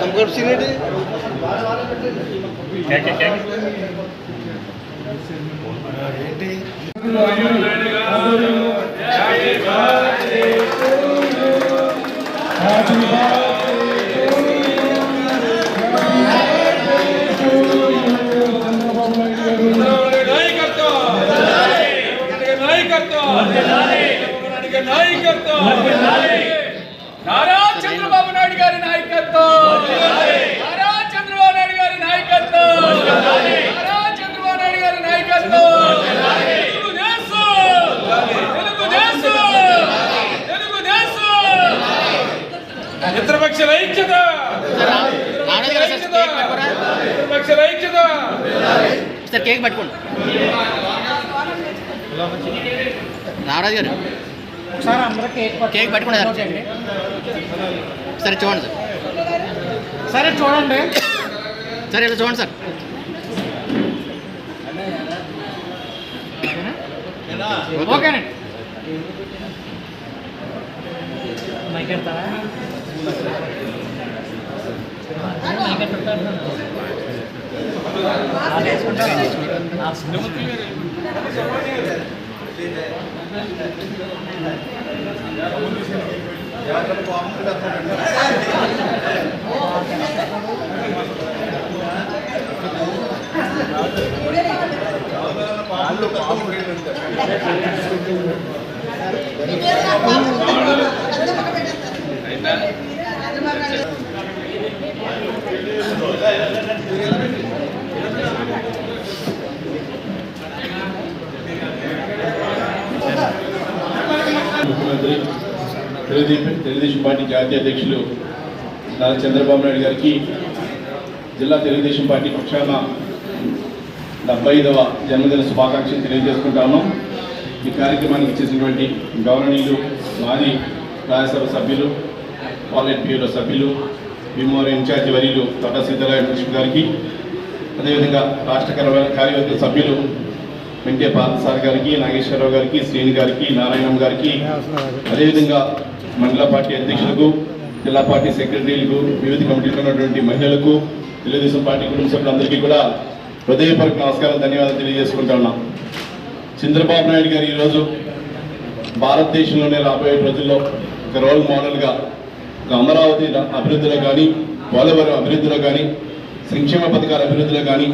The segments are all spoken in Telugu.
तुमको सीने दे क्या क्या क्या Happy you. నాయకత్వం. నారా చంద్రబాబు నాయుడు గారి నాయకత్వం. నారా చంద్రబాబు నాయుడు గారి నాయకత్వం. నారా చంద్రబాబు నాయుడు గారి నాయకత్వం. తెలుగుదేశం. తెలుగుదేశం. తెలుగుదేశం మిత్రపక్షల ఐక్యత మిత్రపక్షల ఐక్యత. సార్ కేక్ పట్టుకోండి. రామరాజు గారు ఒకసారి అందరూ కేక్ కేక్ పట్టుకోండి సార్. చూడండి సార్. సరే చూడండి. సరే ఇలా చూడండి సార్. ఓకేనండి. మైక్ ఎడతావా? మైక్ ఎట్టుకుంటారు. వాళ్ళు వేసుకుంటారు. ఆ స్మెల్. ముఖ్యమంత్రి తెలుగుదేశం తెలుగుదేశం పార్టీ జాతీయ అధ్యక్షులు నారా చంద్రబాబు నాయుడు గారికి జిల్లా తెలుగుదేశం పార్టీ పక్షాన డెబ్బై ఐదవ జన్మదిన శుభాకాంక్షలు తెలియజేసుకుంటాము ఈ కార్యక్రమానికి ఇచ్చేసినటువంటి గౌరవనీయులు మాజీ రాజ్యసభ సభ్యులు పార్లమెంట్ బ్యూరో సభ్యులు భీమవరం ఇన్ఛార్జి వర్యులు తొట్ట సిద్ధరాయ కృష్ణ గారికి అదేవిధంగా రాష్ట్ర కార్యవర్గ సభ్యులు వెంకయ్య సార్ గారికి నాగేశ్వరరావు గారికి శ్రీని గారికి నారాయణం గారికి. అదేవిధంగా మండల పార్టీ అధ్యక్షులకు జిల్లా పార్టీ సెక్రటరీలకు వివిధ కమిటీలో ఉన్నటువంటి మహిళలకు తెలుగుదేశం పార్టీ కుటుంబ సభ్యులందరికీ కూడా హృదయపూర్వక నమస్కారం ధన్యవాదాలు తెలియజేసుకుంటా ఉన్నాం. చంద్రబాబు నాయుడు గారు ఈరోజు భారతదేశంలోనే రాబోయే రోజుల్లో ఒక రోల్ మోడల్గా ఒక అమరావతి అభివృద్ధిలో కానీ పోలవరం అభివృద్ధిలో కానీ సంక్షేమ పథకాల అభివృద్ధిలో కానీ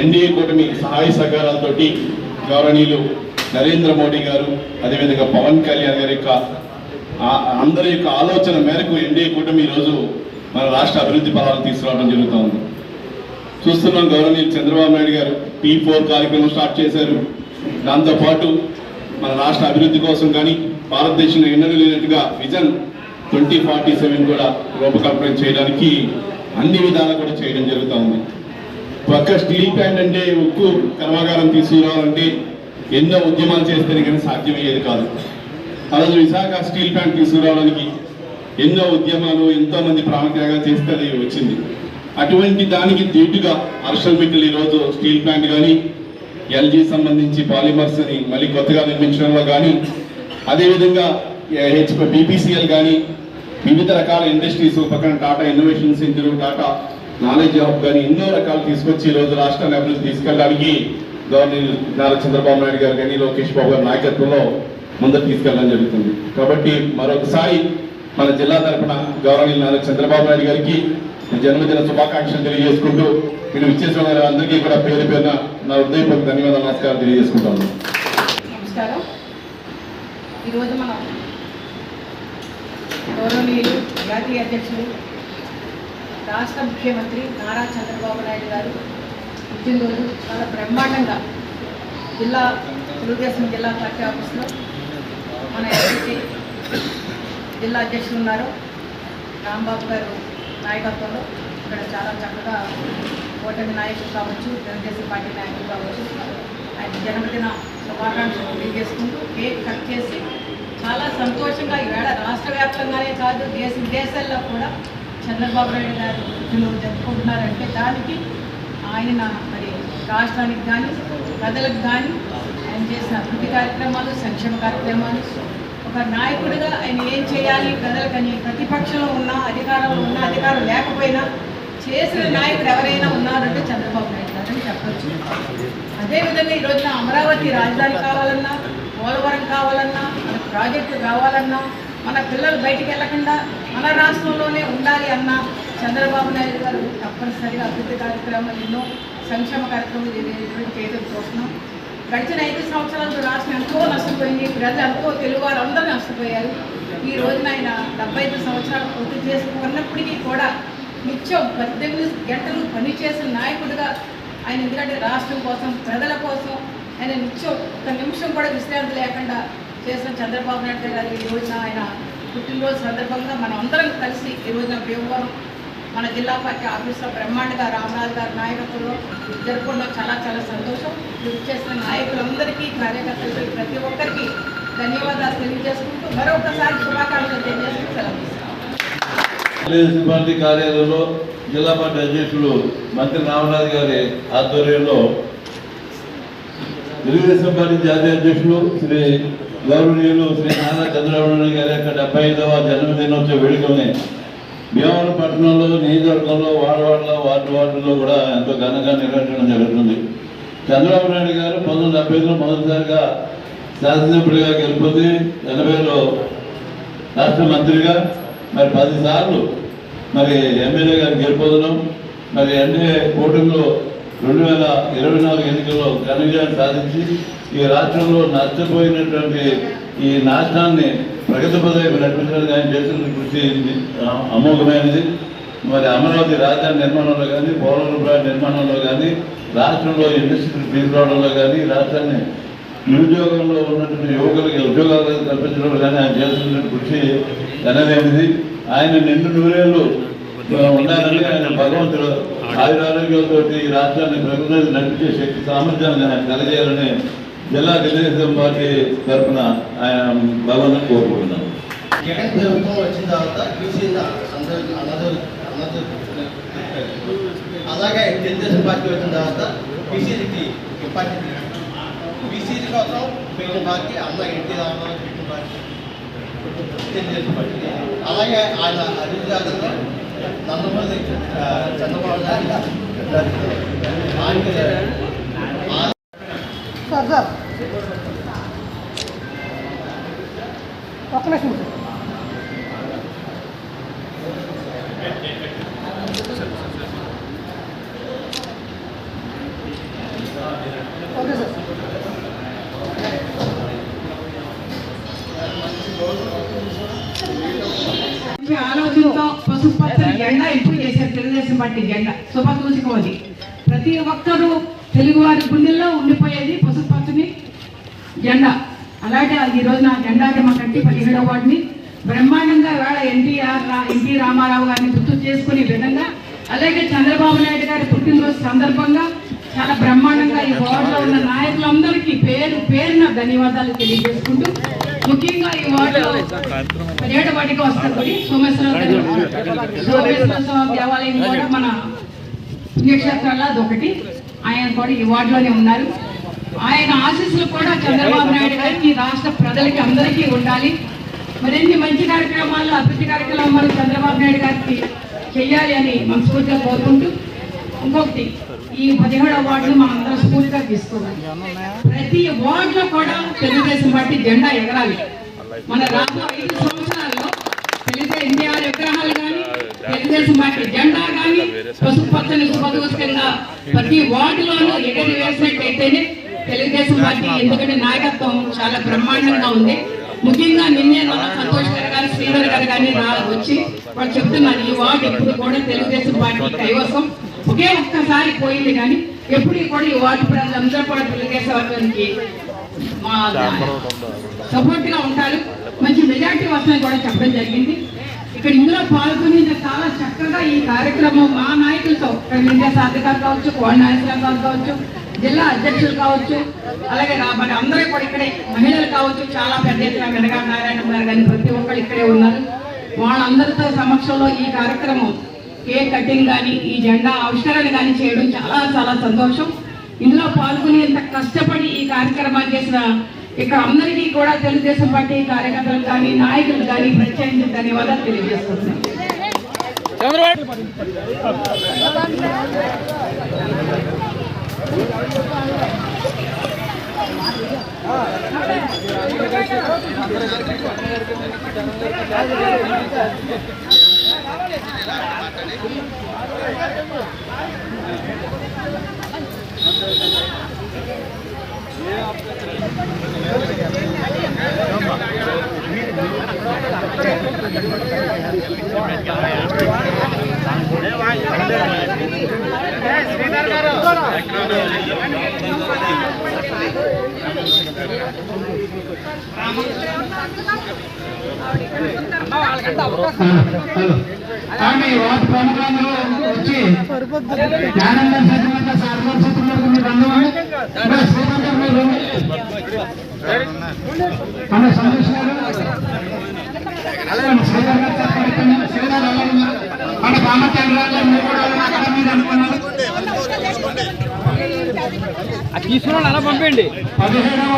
ఎన్డీఏ కూటమి సహాయ సహకారాలతోటి గౌరవనీయులు నరేంద్ర మోడీ గారు అదేవిధంగా పవన్ కళ్యాణ్ గారి యొక్క అందరి యొక్క ఆలోచన మేరకు ఎన్డీఏ కూటమి ఈరోజు మన రాష్ట్ర అభివృద్ధి పదాలు తీసుకురావడం జరుగుతూ ఉంది. చూస్తున్నాం గౌరవనీయులు చంద్రబాబు నాయుడు గారు పీ ఫోర్ కార్యక్రమం స్టార్ట్ చేశారు. దాంతోపాటు మన రాష్ట్ర అభివృద్ధి కోసం కానీ భారతదేశంలో ఎన్నడూ లేనట్టుగా విజన్ ట్వంటీ ఫార్టీ సెవెన్ కూడా రూపకల్పన చేయడానికి అన్ని విధాలు కూడా చేయడం జరుగుతూ ఉంది. ఒక్క స్టీల్ ప్లాంట్ అంటే ఉక్కు కర్మాగారం తీసుకురావాలంటే ఎన్నో ఉద్యమాలు చేస్తేనే కానీ సాధ్యమయ్యేది కాదు. ఆ రోజు విశాఖ స్టీల్ ప్లాంట్ తీసుకురావడానికి ఎన్నో ఉద్యమాలు ఎంతో మంది ప్రాణత్యాగాలు చేస్తే అది వచ్చింది. అటువంటి దానికి దీటుగా హర్షల్ మిట్టల్ ఈరోజు స్టీల్ ప్లాంట్ కానీ ఎల్జీ సంబంధించి పాలిమర్స్ అని మళ్ళీ కొత్తగా నిర్మించడంలో కానీ అదేవిధంగా హెచ్ బీపీసీఎల్ కానీ వివిధ రకాల ఇండస్ట్రీస్ పక్కన Tata innovation centre Tata knowledge hub కానీ ఎన్నో రకాలు తీసుకొచ్చి ఈ రోజు రాష్ట్రాన్ని అభివృద్ధి తీసుకెళ్ళడానికి గవర్నర్ నారా చంద్రబాబు నాయుడు గారు కానీ లోకేష్ బాబు గారి నాయకత్వంలో ముందుకు తీసుకెళ్ళడం జరుగుతుంది. కాబట్టి మరొకసారి మన జిల్లా తరపున గవర్నర్ నారా చంద్రబాబు నాయుడు గారికి జన్మదిన శుభాకాంక్షలు తెలియజేసుకుంటూ మీరు ఇచ్చేసిన అందరికీ కూడా పేరు పేరున నా హృదయపూర్వక ధన్యవాదాలు నమస్కారం తెలియజేసుకుంటాను. నమస్కారం. ఈరోజు మనం గౌరవనీయులు జాతీయ అధ్యక్షులు రాష్ట్ర ముఖ్యమంత్రి నారా చంద్రబాబు నాయుడు గారు పుట్టినరోజు చాలా బ్రహ్మాండంగా జిల్లా తెలుగుదేశం జిల్లా పార్టీ ఆఫీస్లో మన ఎస్పీ జిల్లా అధ్యక్షులు ఉన్నారు. రాంబాబు గారు నాయకత్వంలో ఇక్కడ చాలా చక్కగా ఓటమి నాయకులు కావచ్చు తెలుగుదేశం పార్టీ నాయకులు కావచ్చు ఆయన జన్మదిన శుభాకాంక్షలు తెలియజేసుకుంటూ కేక్ కట్ చేసి చాలా సంతోషంగా ఈవేళ రాష్ట్ర వ్యాప్తంగానే కాదు దేశ విదేశాల్లో కూడా చంద్రబాబు నాయుడు గారు పుట్టినరోజు జరుపుకుంటున్నారంటే దానికి ఆయన మరి రాష్ట్రానికి కానీ ప్రజలకు కానీ ఆయన చేసిన అభివృద్ధి కార్యక్రమాలు సంక్షేమ కార్యక్రమాలు ఒక నాయకుడిగా ఆయన ఏం చేయాలి ప్రజలకని ప్రతిపక్షంలో ఉన్నా అధికారంలో ఉన్నా అధికారం లేకపోయినా చేసిన నాయకుడు ఎవరైనా ఉన్నారంటే చంద్రబాబు నాయుడు గారని చెప్పచ్చు. అదేవిధంగా ఈ రోజున అమరావతి రాజధాని కావాలన్నా పోలవరం కావాలన్నా ప్రాజెక్టు కావాలన్నా మన పిల్లలు బయటికి వెళ్ళకుండా మన రాష్ట్రంలోనే ఉండాలి అన్న చంద్రబాబు నాయుడు గారు తప్పనిసరిగా అభివృద్ధి కార్యక్రమాలు ఎన్నో సంక్షేమ కార్యక్రమాలు చేయడం చేయడం చూస్తున్నాం గడిచిన ఐదు సంవత్సరాలు రాష్ట్రం ఎంతో నష్టపోయింది ప్రజలు ఎంతో తెలుగువారు అందరూ నష్టపోయారు. ఈ రోజున ఆయన డెబ్బై ఐదు సంవత్సరాలు పూర్తి చేసుకున్నప్పటికీ కూడా నిత్యం పద్దెనిమిది గంటలు పనిచేసిన నాయకుడిగా ఆయన ఎందుకంటే రాష్ట్రం కోసం ప్రజల కోసం ఆయన నిత్యం ఒక నిమిషం కూడా విశ్రాంతి లేకుండా చేసిన చంద్రబాబు నాయుడు గారు ఈ రోజున ఆయన పుట్టినరోజు సందర్భంగా మనం అందరం కలిసి ఈ రోజున భీమవరం మన జిల్లా పార్టీ ఆఫీస్లో బ్రహ్మాండగా రామరాజు గారి నాయకత్వంలో జరుపుకోవడం చాలా చాలా సంతోషం. కృషి చేసిన నాయకులందరికీ కార్యకర్తలకి ప్రతి ఒక్కరికి ధన్యవాదాలు తెలియజేసుకుంటూ మరొకసారి శుభాకాంక్షలు తెలియజేసుకుంటూ సెలవు తెలుగుదేశం పార్టీ కార్యాలయంలో జిల్లా పార్టీ అధ్యక్షులు మంత్రి రామరాజు గారి ఆధ్వర్యంలో తెలుగుదేశం పార్టీ జాతీయ అధ్యక్షులు శ్రీ గౌరవనీయులు శ్రీ నారా చంద్రబాబు నాయుడు గారి యొక్క డెబ్బై ఐదవ జన్మదినోత్సవ వేడుకల్ని భీమవరం పట్టణంలో నియోజకవర్గంలో వాడవాడలో వార్డు వార్డులో కూడా ఎంతో ఘనంగా నిర్వహించడం జరుగుతుంది. చంద్రబాబు నాయుడు గారు పంతొమ్మిది డెబ్బై ఐదులో మొదటిసారిగా శాసనసభ్యుడిగా గెలిపోతే ఎనభైలో రాష్ట్ర మంత్రిగా మరి పది సార్లు మరి ఎమ్మెల్యే గారు గెలుపొందడం మరి ఎన్డీఏ కూటమిలో రెండు వేల ఇరవై నాలుగు ఎన్నికల్లో ఘన విజయాన్ని సాధించి ఈ రాష్ట్రంలో నష్టపోయినటువంటి ఈ నాశనాన్ని ప్రగతి పదవి నడిపించడానికి ఆయన చేసిన కృషి అమోఘమైనది. మరి అమరావతి రాజధాని నిర్మాణంలో కానీ పోలవరం నిర్మాణంలో కానీ రాష్ట్రంలో ఇండస్ట్రీలు తీసుకురావడంలో కానీ రాష్ట్రాన్ని నిరుద్యోగంలో ఉన్నటువంటి యువకులకి ఉద్యోగాలు కల్పించడంలో కానీ ఆయన చేస్తున్న కృషి ఘనమైనది. ఆయన నిండు నూరేళ్ళు ఉన్నారని ఆయన భగవంతుడు ఆయురారోగ్యాలతో ఈ రాష్ట్రాన్ని ప్రకృతి నడిపించే శక్తి సామర్థ్యాన్ని ఆయన కలగజేయాలని జిల్లా తెలుగుదేశం పార్టీ తరఫున ఆయన భగవంతుని కోరుకుంటున్నాను. జగన్ ప్రభుత్వం వచ్చిన తర్వాత అలాగే తెలుగుదేశం పార్టీ వచ్చిన తర్వాత బీసీలకి ఇంపార్టెంట్ బీసీల కోసం పెట్టిన పార్టీ అన్న ఎన్టీ రామారావు పెట్టిన పార్టీ. తెలుగుదేశం పార్టీ. అలాగే ఆయన నందమూరి ఆ, చంద్రబాబు నాయుడు ఆయనకి సార్ ఒక్క నిమిషం సార్ తెలుగువారి గుండెల్లో ఉండిపోయేది పసుపచ్చని జెండా. అలాగే ఈ రోజు నా జెండాకి మా కంటి పదిహేడవ వాటిని బ్రహ్మాండంగా వేళ ఎన్టీఆర్ రా- ఎన్టీ రామారావు గారిని గుర్తు చేసుకునే విధంగా అలాగే చంద్రబాబు నాయుడు గారి పుట్టినరోజు సందర్భంగా చాలా బ్రహ్మాండంగా ఈ వార్డులో ఉన్న నాయకులందరికీ పేరు పేరున ధన్యవాదాలు తెలియజేసుకుంటూ ముఖ్యంగా ఈ వార్డులో పదిహేడు వాటికి వస్తారు సోమేశ్వర సోమేశ్వర స్వామి దేవాలయం కూడా మన పుణ్యక్షేత్రాల్లో అదొకటి. ఆయన కూడా ఈ వార్డులోనే ఉన్నారు. ఆయన ఆశీస్సులు కూడా చంద్రబాబు నాయుడు గారికి రాష్ట్ర ప్రజలకి అందరికీ ఉండాలి. మరిన్ని మంచి కార్యక్రమాలు అభివృద్ధి కార్యక్రమాలు చంద్రబాబు నాయుడు గారికి చెయ్యాలి అని మనస్ఫూర్తిగా కోరుకుంటూ ఇంకొకటి ఈ పదిహేడవ వార్డులు మనం అందరం స్ఫూర్తిగా తీసుకోవాలి. ప్రతి వార్డులో కూడా తెలుగుదేశం పార్టీ జెండా ఎగరాలి. మన రాబో తెలుగు ఎన్టీఆర్ విగ్రహాలు కానీ తెలుగుదేశం పార్టీ జెండా కానీ పసుపు పచ్చని ప్రతి వార్డులోనూ ఎగరి వేసినట్టయితేనే తెలుగుదేశం పార్టీ ఎందుకంటే నాయకత్వం చాలా బ్రహ్మాండంగా ఉంది. ముఖ్యంగా నిన్నే మన సంతోష్ గారు కానీ శ్రీధర్ గారు కానీ రా వచ్చి వాళ్ళు చెప్తున్నారు ఈ వార్డు ఇప్పుడు కూడా తెలుగుదేశం పార్టీ కైవసం ఒకే ఒక్కసారి పోయింది కానీ ఎప్పుడు కూడా ఈ వార్డు ప్రజలందరూ కూడా తెలుగుదేశం వర్గానికి మా సపోర్ట్గా ఉంటారు. మంచి మెజార్టీ వస్తుందని కూడా చెప్పడం జరిగింది. ఇక్కడ ఇందులో పాల్గొని చాలా చక్కగా ఈ కార్యక్రమం మా నాయకులతో ఇక్కడ ఇండియా సాధి కావచ్చు కోడి నాయకులు కావచ్చు జిల్లా అధ్యక్షులు కావచ్చు అలాగే మరి అందరూ కూడా ఇక్కడే మహిళలు కావచ్చు చాలా పెద్ద ఎత్తున వెనగా నారాయణ గారు కానీ ప్రతి ఒక్కరు ఇక్కడే ఉన్నారు. వాళ్ళందరితో సమక్షంలో ఈ కార్యక్రమం కేక్ కటింగ్ కానీ ఈ జెండా ఆవిష్కరణ కానీ చేయడం చాలా చాలా సంతోషం. ఇందులో పాల్గొని ఇంత కష్టపడి ఈ కార్యక్రమాన్ని చేసిన ఇక అందరికీ కూడా తెలుగుదేశం పార్టీ కార్యకర్తలు కానీ నాయకులు కానీ ప్రత్యేకించి ధన్యవాదాలు తెలియజేస్తున్నాను. కానీ వాటి ప్రముఖులందరూ వచ్చి జ్ఞానంగా చదివిన సార్వర్ సూత్రులకు మీరు అందమని మన మన సంతోష్ గారు మన తీసుకున్నాను అలా పంపండి పదిహేడవ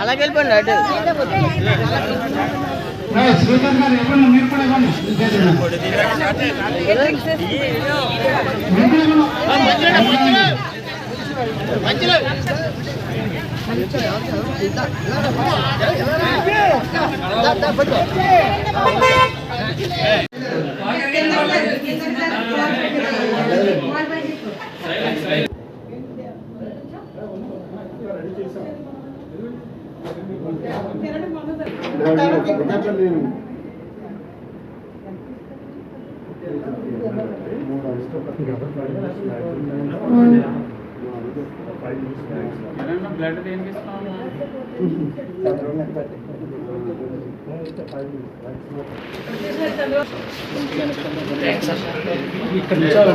అలాగే వెళ్ళిపోండి అటు. శ్రీధర్ గారు ఇవ్వండి. మీరు కూడా ఇవ్వండి. మీరు కూడా ఇవ్వండి. ఉంటారా వెంకన్న గారు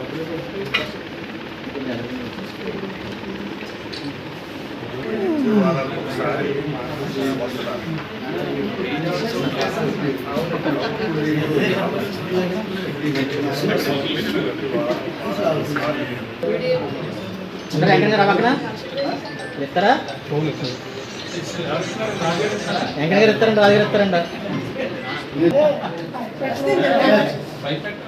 పక్కన ఇస్తారా వెంకన్న గారు ఇస్తారండి రాజు గారు ఇస్తారండి చేయాలి మంచి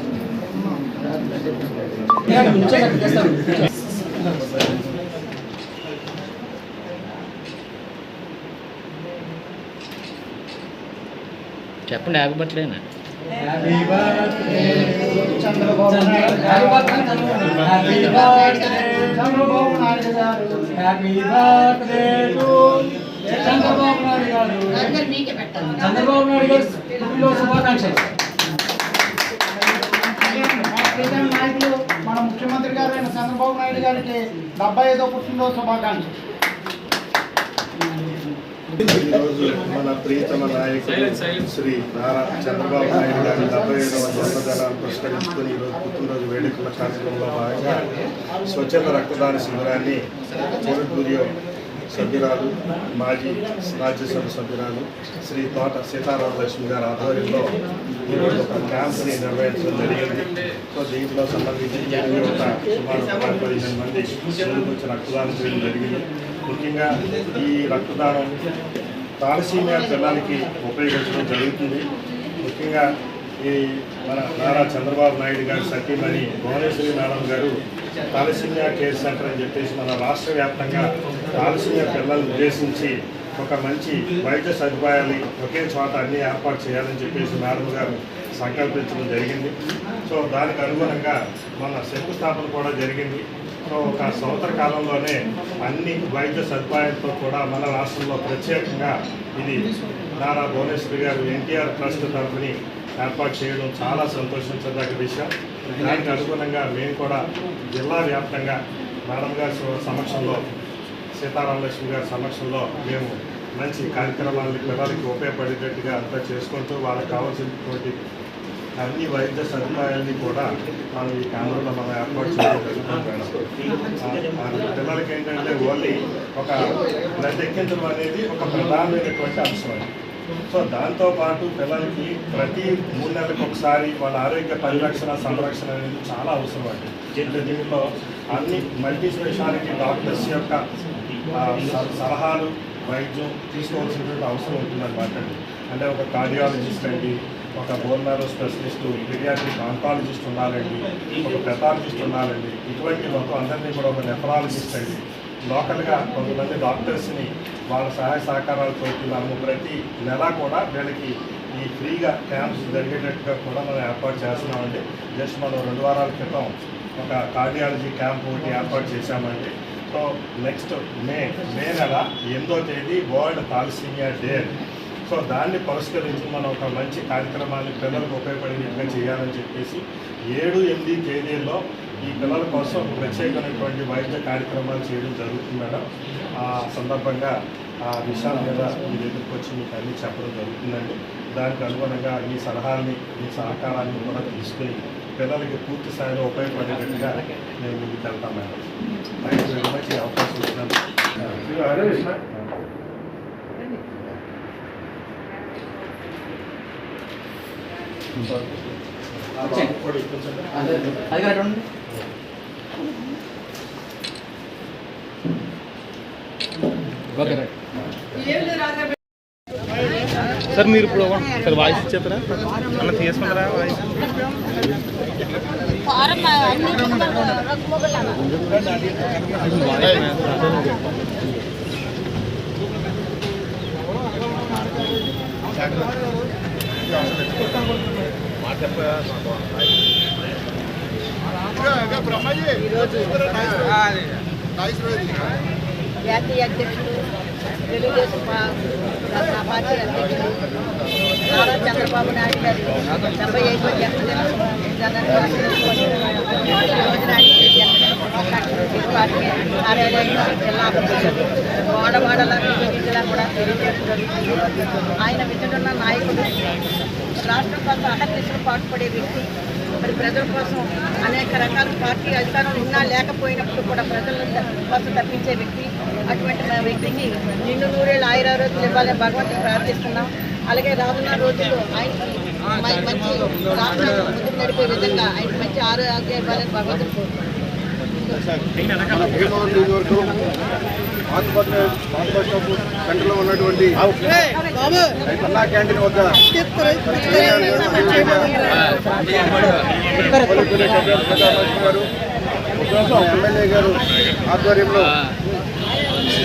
చెప్పండి ఆగుపట్లేనా happy birthday to Chandrababu Naidu గారు చంద్రబాబు నాయుడు గారు పుట్టినరోజు శుభాకాంక్షలు మా ప్రీతం నాయకులు మన ముఖ్యమంత్రి గారు అయిన చంద్రబాబు నాయుడు గారికి డెబ్బై ఐదో పుట్టినరోజు శుభాకాంక్షలు. మన ప్రియతమ నాయకుడు శ్రీ నారా చంద్రబాబు నాయుడు గారి డెబ్బై ఐదవ జన్మదినాన్ని పురస్కరించుకుని ఈరోజు పుట్టినరోజు వేడుకల కార్యక్రమంలో భాగంగా స్వచ్ఛంద రక్తదాన శిబిరాన్ని సభ్యురాలు మాజీ రాజ్యసభ సభ్యురాలు శ్రీ తోట సీతారామ లక్ష్మి గారి ఆధ్వర్యంలో ఈరోజు ఒక క్యాంప్ని నిర్వహించడం జరిగింది. సో దీంట్లో సంబంధించి ఎనిమిది ఒక సుమారు పదిహేను మంది ముందుకు వచ్చి రక్తదానం చేయడం జరిగింది. ముఖ్యంగా ఈ రక్తదానం తాలసీమియా పిల్లలకి ఉపయోగించడం జరుగుతుంది. ముఖ్యంగా ఈ మన నారా చంద్రబాబు నాయుడు గారి సతీమణి భువనేశ్వరి మేడం గారు తాలసీమియా కేర్ సెంటర్ అని చెప్పేసి మన రాష్ట్ర వ్యాప్తంగా తాలసీమియా పిల్లల్ని ఉద్దేశించి ఒక మంచి వైద్య సదుపాయాన్ని ఒకే చోట అన్ని ఏర్పాటు చేయాలని చెప్పేసి మేడం గారు సంకల్పించడం జరిగింది. సో దానికి అనుగుణంగా మన శంకుస్థాపన కూడా జరిగింది. సో ఒక సంవత్సర కాలంలోనే అన్ని వైద్య సదుపాయాలతో కూడా మన రాష్ట్రంలో ప్రత్యేకంగా ఇది నారా భువనేశ్వరి గారు ఎన్టీఆర్ ట్రస్ట్ తరఫుని ఏర్పాటు చేయడం చాలా సంతోషించదగ్గ విషయం. దానికి అనుగుణంగా మేము కూడా జిల్లా వ్యాప్తంగా మేడం గారి సమక్షంలో సీతారామలక్ష్మి గారి సమక్షంలో మేము మంచి కార్యక్రమాలు పిల్లలకి ఉపయోగపడేటట్టుగా అంతా చేసుకుంటూ వాళ్ళకి కావాల్సినటువంటి అన్ని వైద్య సదుపాయాలని కూడా మనం ఈ కేంద్రంలో మనం ఏర్పాటు చేయడం పిల్లలకి ఏంటంటే ఓన్లీ ఒక బ్లడ్ ఎక్కించడం అనేది ఒక ప్రధానమైనటువంటి అంశం సో దాంతోపాటు పిల్లలకి ప్రతి మూడు నెలలకు ఒకసారి వాళ్ళ ఆరోగ్య పరిరక్షణ సంరక్షణ అనేది చాలా అవసరం అండి. దీంట్లో అన్ని మల్టీ స్పెషాలిటీ డాక్టర్స్ యొక్క సలహాలు వైద్యం తీసుకోవాల్సినటువంటి అవసరం ఉంటుందన్నమాట అండి అంటే ఒక కార్డియాలజిస్ట్ అండి ఒక bone marrow specialist paediatric oncologist ఉండాలండి ఒక పెథాలజిస్ట్ ఉండాలండి. ఇటువంటి మొత్తం అందరినీ కూడా ఒక నెఫరాలజిస్ట్ అండి. లోకల్గా కొంతమంది డాక్టర్స్ని వాళ్ళ సహాయ సహకారాలతో మనము ప్రతి నెల కూడా వీళ్ళకి ఈ ఫ్రీగా క్యాంప్స్ జరిగేటట్టుగా కూడా మనం ఏర్పాటు చేస్తున్నామండి. జస్ట్ మనం రెండు వారాల క్రితం ఒక కార్డియాలజీ క్యాంప్ ఒకటి ఏర్పాటు చేశామండి. సో నెక్స్ట్ మే మే నెల ఎనిమిదో తేదీ వరల్డ్ థాలసీమియా డే సో దాన్ని పురస్కరించి మనం ఒక మంచి కార్యక్రమాన్ని పిల్లలకు ఉపయోగపడేట్టుగా చేయాలని చెప్పేసి ఏడు ఎనిమిది తేదీల్లో ఈ పిల్లల కోసం ప్రత్యేకమైనటువంటి వైద్య కార్యక్రమాలు చేయడం జరుగుతుంది మేడం. ఆ సందర్భంగా ఆ విషయాల మీద మీ దగ్గరికి వచ్చి మీకు అన్ని చెప్పడం జరుగుతుందండి. దానికి అనుగుణంగా మీ సలహాల్ని మీ సహకారాన్ని కూడా తీసుకుని పిల్లలకి పూర్తి స్థాయిలో ఉపయోగపడేటట్టుగా మేము ముందుకు వెళ్తాం మేడం. థ్యాంక్ వెరీ మచ్ అవకాశం ఇచ్చినందుకు అది కరెక్ట్ ఓకే రైట్ సార్ మీరు ఇప్పుడు సార్ వాయిస్ చెప్పరా అన్న తీసుకుంటారా వాయిస్ జాతీయ అధ్యక్షుడు తెలుగుదేశం పార్టీ అధ్యక్షుడు నారా చంద్రబాబు నాయుడు గారి డెబ్బై ఐదో జన్మదిన పార్టీ కార్యాలయంలో జిల్లా వాడవాడల జిల్లా కూడా తెలియజేస్తున్నారు ఆయన విజనున్న నాయకుడు రాష్ట్రం కోసం అహర్నిశలు పాటుపడే వ్యక్తి మరి ప్రజల కోసం అనేక రకాల పార్టీ అధికారం ఉన్నా లేకపోయినప్పుడు కూడా ప్రజల కోసం తప్పించే వ్యక్తి అటువంటి మా వ్యక్తికి నిండు నూరేళ్ళు ఆయురారోగ్యాలు ఇవ్వాలని భగవంతుని ప్రార్థిస్తున్నాం. అలాగే రానున్న రోజుల్లో ఆయనకి మంచి ముందుకు నడిపే విధంగా ఆయనకి మంచి ఆరోగ్యం ఇవ్వాలని భగవంతుని కోరుతున్నాం. సెంటర్లో ఉన్నటువంటి అన్నా క్యాంటీన్ వద్ద గారు ఎమ్మెల్యే గారు ఆధ్వర్యంలో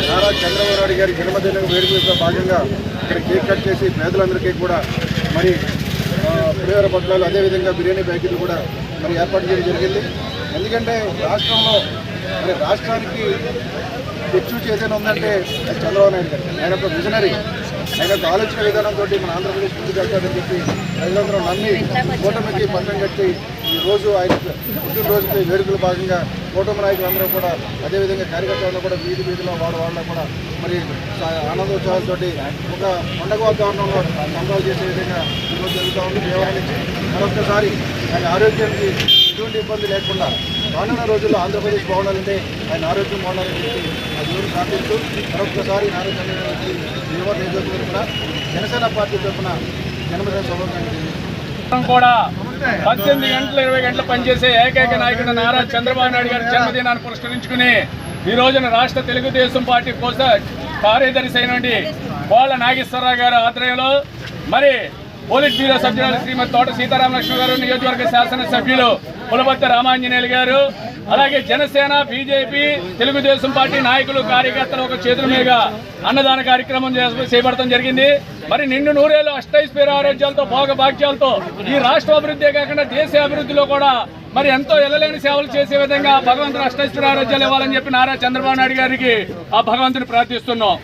నారా చంద్రబాబు నాయుడు గారి జన్మదిన వేడుకలతో భాగంగా ఇక్కడ కేక్ కట్ చేసి పేదలందరికీ కూడా మరి ఆ, పులిహోర పట్లాలు అదేవిధంగా బిర్యానీ ప్యాకెట్లు కూడా మరి ఏర్పాటు చేయడం జరిగింది. ఎందుకంటే రాష్ట్రంలో మరి రాష్ట్రానికి తెచ్చు చేసేది ఉందంటే చంద్రబాబు నాయుడు గారు. ఆయన ఒక విజనరీ ఆయన యొక్క ఆలోచన విధానంతో మన ఆంధ్రప్రదేశ్ ముందుకు వెళ్తాడని చెప్పి రైతులందరూ నమ్మి కూటమికి పట్టం కట్టి ఈ రోజు ఆయన పుట్టినరోజుకి వేడుకల భాగంగా కూటమి నాయకులందరూ కూడా అదేవిధంగా కార్యకర్తలందరూ కూడా వీధి వీధిలో వాళ్ళ వాళ్ళ కూడా మరి ఆనందోత్సవాలతో ఒక పండగ వాతావరణంలో సంబరాలు చేసే విధంగా ఈరోజు జరుగుతూ ఉంది. దేవాలయం మరొకసారి ఆయన ఆరోగ్యానికి ఎటువంటి ఇబ్బంది లేకుండా రానున్న రోజుల్లో ఆంధ్రప్రదేశ్ బాగుండాలంటే ఆయన ఆరోగ్యం బాగుండాలని చెప్పి ఆ దేవుడు ప్రార్థిస్తూ మరొకసారి నారా జనసేన పార్టీ తరఫున జన్మదిన శుభాకాంక్షలు. కూడా పద్దెనిమిది గంటల ఇరవై గంటల పనిచేసే ఏకైక నాయకుడు నారా చంద్రబాబు నాయుడు గారి జన్మదినాన్ని పురస్కరించుకుని ఈ రోజున రాష్ట్ర తెలుగుదేశం పార్టీ కోస కార్యదర్శి అయినండి కోళ్ళ నాగేశ్వరరావు గారి ఆధ్వర్యంలో మరి పోలీస్ బ్యూరో సభ్యురాలు శ్రీమతి తోట సీతారామలక్ష్మి గారు నియోజకవర్గ శాసనసభ్యులు పులపత్తి రామాంజనేయులు గారు అలాగే జనసేన బీజేపీ తెలుగుదేశం పార్టీ నాయకులు కార్యకర్తలు ఒక చేతుల మీద అన్నదాన కార్యక్రమం చేపడటం జరిగింది. మరి నిండు నూరేళ్ళు అష్టైశ్వర్య ఆరోగ్యాలతో భోగ భాగ్యాలతో ఈ రాష్ట్ర అభివృద్ధి కాకుండా దేశ అభివృద్ధిలో కూడా మరి ఎంతో ఎల్లలేని సేవలు చేసే విధంగా భగవంతుని అష్టైశ్వర్య ఆరోగ్యాలు ఇవ్వాలని చెప్పి నారా చంద్రబాబు నాయుడు గారికి ఆ భగవంతుని ప్రార్థిస్తున్నాం.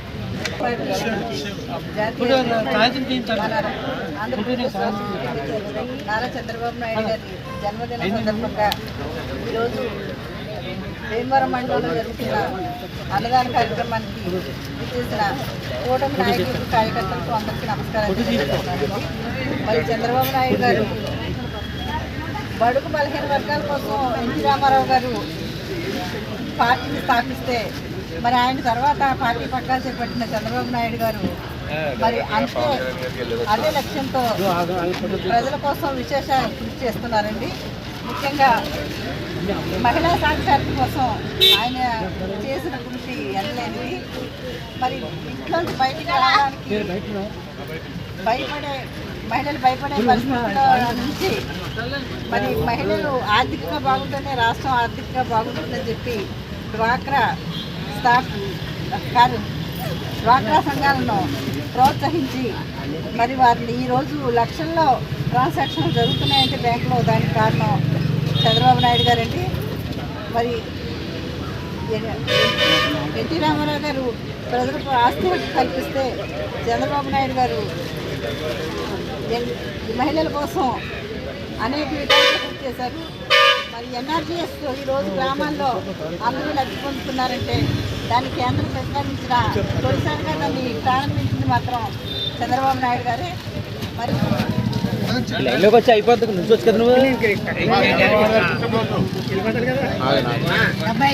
నారా చంద్రబాబు నాయుడు గారి జన్మదిన సందర్భంగా ఈరోజు భీమవరం మండలంలో జరుగుతున్న అన్నదాన కార్యక్రమానికి చేసిన కూటమి నాయకులకు కార్యకర్తలకు అందరికీ నమస్కారం మరి చంద్రబాబు నాయుడు గారు బడుగు బలహీన వర్గాల కోసం ఎన్టీ రామారావు గారు పార్టీని స్థాపిస్తే మరి ఆయన తర్వాత పార్టీ పక్కా చేపట్టిన చంద్రబాబు నాయుడు గారు మరి అంతే అదే లక్ష్యంతో ప్రజల కోసం విశేష కృషి చేస్తున్నారండి. ముఖ్యంగా మహిళా సాధికారత కోసం ఆయన చేసిన కృషి ఎనలేనిది. మరి ఇంట్లోంచి బయటికి రావడానికి భయపడే మహిళలు భయపడే పరిస్థితుల్లో నుంచి మరి మహిళలు ఆర్థికంగా బాగుంటేనే రాష్ట్రం ఆర్థికంగా బాగుంటుందని చెప్పి డ్వాక్రా స్టాఫ్ కారు డ్వాక్రా సంఘాలను ప్రోత్సహించి మరి వారిని ఈరోజు లక్షల్లో ట్రాన్సాక్షన్లు జరుగుతున్నాయంటే బ్యాంకులో దానికి కారణం చంద్రబాబు నాయుడు గారండి. మరి ఎన్టీ రామారావు గారు ప్రజలకు ఆస్తి హక్కు కల్పిస్తే చంద్రబాబు నాయుడు గారు ఎన్- మహిళల కోసం అనేక విధాలుగా కృషి చేశారు. మరి ఎన్ఆర్జీఎస్ ఈరోజు గ్రామాల్లో అందరూ లబ్ధి పొందుతున్నారంటే దాన్ని కేంద్రం ప్రతిపాదించిన తొలిసారిగా దాన్ని ప్రారంభించింది మాత్రం చంద్రబాబు నాయుడు గారే. మరి లైన్లోకి వచ్చి అయిపోతుంది నుంచి వచ్చి కదా నువ్వు డెబ్బై